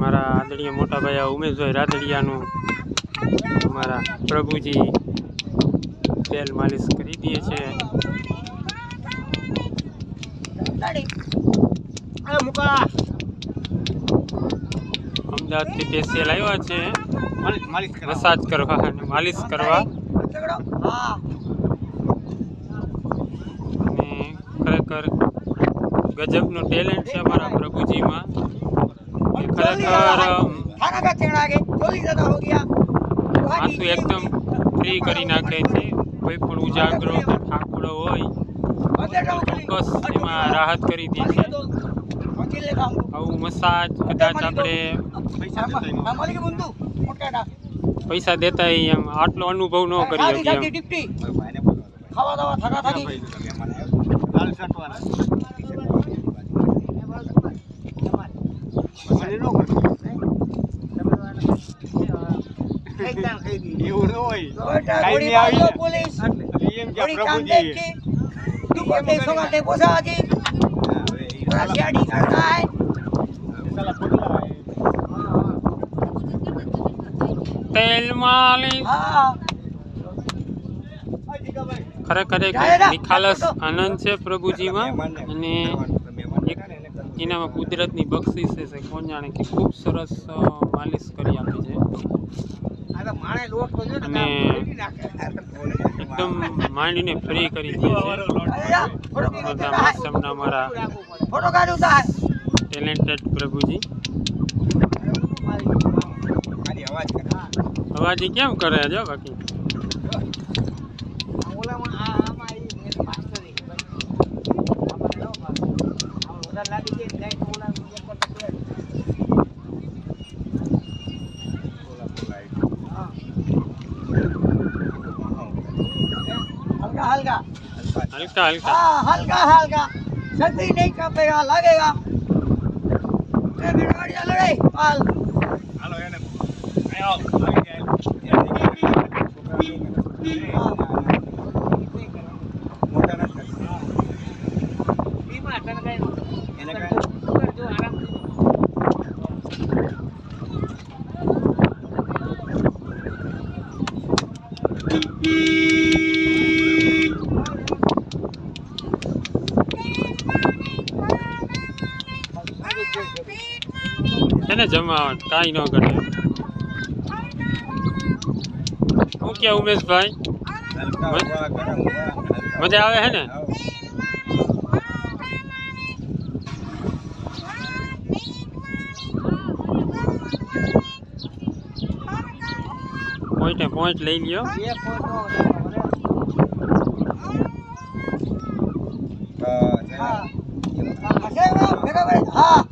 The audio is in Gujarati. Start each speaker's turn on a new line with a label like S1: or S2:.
S1: મારા આદરણીય મોટા ભાઈ ઉમેશભાઈ રાદડિયાનું મારા પ્રભુજી તેલ માલિશ કરી દે છે. અમદાવાદથી પેશિયલ આવ્યા છે. મસાજ કરવા માલિશ કરવા. અને ખરેખર ગજબનું ટેલેન્ટ છે અમારા એકદમ ફ્રી કરી નાખે છે. કોઈ પણ ઉજાગરો કે ઠાકોડો હોય ચોક્કસ એમાં રાહત કરી દે છે આવું મસાજ કદાચ આપણે પૈસા દેતા એમ. આટલો અનુભવ ન કરી શકીએ.
S2: ખાવા દાવા થકા થાકી.
S3: મને ન કરતો. એવું ન હોય.
S2: ગોટા,
S3: કાંઈ
S2: ગોળી
S3: નહીં આવી
S2: પોલીસ.
S3: એમ કે પ્રભુજી.
S2: કાંદેજી દુપટ્ટે સોગાટે પોસાજી
S3: હા, હવે એ
S2: થોડા
S3: સાલા-
S2: શિયાળી કરતા હે
S3: સાલા પોટલા
S1: તેલ માલિશ.
S2: હા.
S1: ખરેખર એક નિખાલસ આનંદ છે પ્રભુજીમાં. અને એનામાં કુદરતની બક્ષિસ છે કોણ જાણે કે ખૂબ સરસ માલિશ કરી આપે છે. અને એકદમ માંડીને ફ્રી કરી દે છે. બધા માસમના અમારા. ટેલેન્ટેડ પ્રભુજી.
S3: અવાજ
S1: અવાજી કેમ કરે છે બાકી?
S2: हल्का हल्का हाँ हल्का हल्का सर्दी नहीं कापेगा लगेगा बढ़िया लड़ाई
S3: पाल हेलो ये
S2: आओ Beep, beep.
S3: એને
S1: જમાવટ, કાંઈ ન કરે. શું કે ઉમેશભાઈ? મજા આવે હે ને? પોઈન્ટે, પોઈન્ટ લઈ લ્યો.
S3: હા.